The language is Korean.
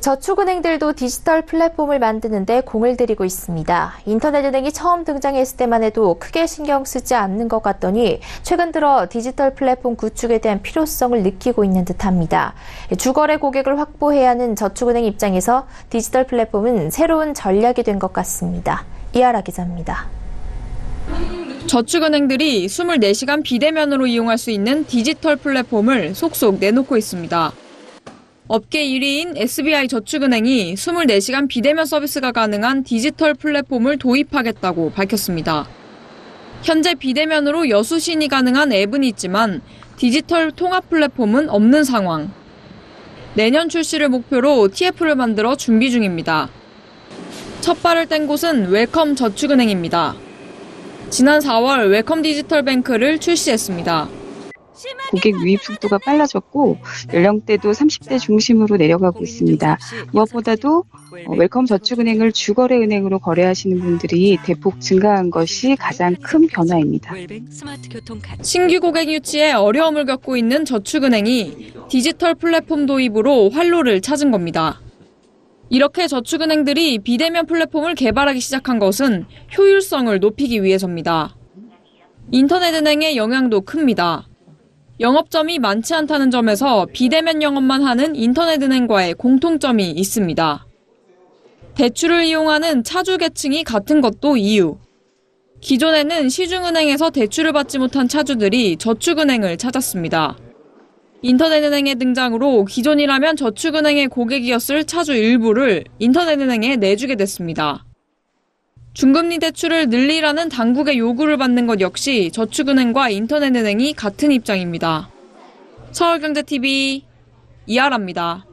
저축은행들도 디지털 플랫폼을 만드는데 공을 들이고 있습니다. 인터넷 은행이 처음 등장했을 때만 해도 크게 신경 쓰지 않는 것 같더니 최근 들어 디지털 플랫폼 구축에 대한 필요성을 느끼고 있는 듯합니다. 주거래 고객을 확보해야 하는 저축은행 입장에서 디지털 플랫폼은 새로운 전략이 된 것 같습니다. 이하라 기자입니다. 저축은행들이 24시간 비대면으로 이용할 수 있는 디지털 플랫폼을 속속 내놓고 있습니다. 업계 1위인 SBI 저축은행이 24시간 비대면 서비스가 가능한 디지털 플랫폼을 도입하겠다고 밝혔습니다. 현재 비대면으로 여수 신이 가능한 앱은 있지만 디지털 통합 플랫폼은 없는 상황. 내년 출시를 목표로 TF를 만들어 준비 중입니다. 첫 발을 뗀 곳은 웰컴 저축은행입니다. 지난 4월 웰컴 디지털 뱅크를 출시했습니다. 고객 유입 속도가 빨라졌고 연령대도 30대 중심으로 내려가고 있습니다. 무엇보다도 어, 웰컴 저축은행을 주거래 은행으로 거래하시는 분들이 대폭 증가한 것이 가장 큰 변화입니다. 신규 고객 유치에 어려움을 겪고 있는 저축은행이 디지털 플랫폼 도입으로 활로를 찾은 겁니다. 이렇게 저축은행들이 비대면 플랫폼을 개발하기 시작한 것은 효율성을 높이기 위해서입니다. 인터넷 은행의 영향도 큽니다. 영업점이 많지 않다는 점에서 비대면 영업만 하는 인터넷은행과의 공통점이 있습니다. 대출을 이용하는 차주 계층이 같은 것도 이유. 기존에는 시중은행에서 대출을 받지 못한 차주들이 저축은행을 찾았습니다. 인터넷은행의 등장으로 기존이라면 저축은행의 고객이었을 차주 일부를 인터넷은행에 내주게 됐습니다. 중금리 대출을 늘리라는 당국의 요구를 받는 것 역시 저축은행과 인터넷은행이 같은 입장입니다. 서울경제TV 이하라입니다.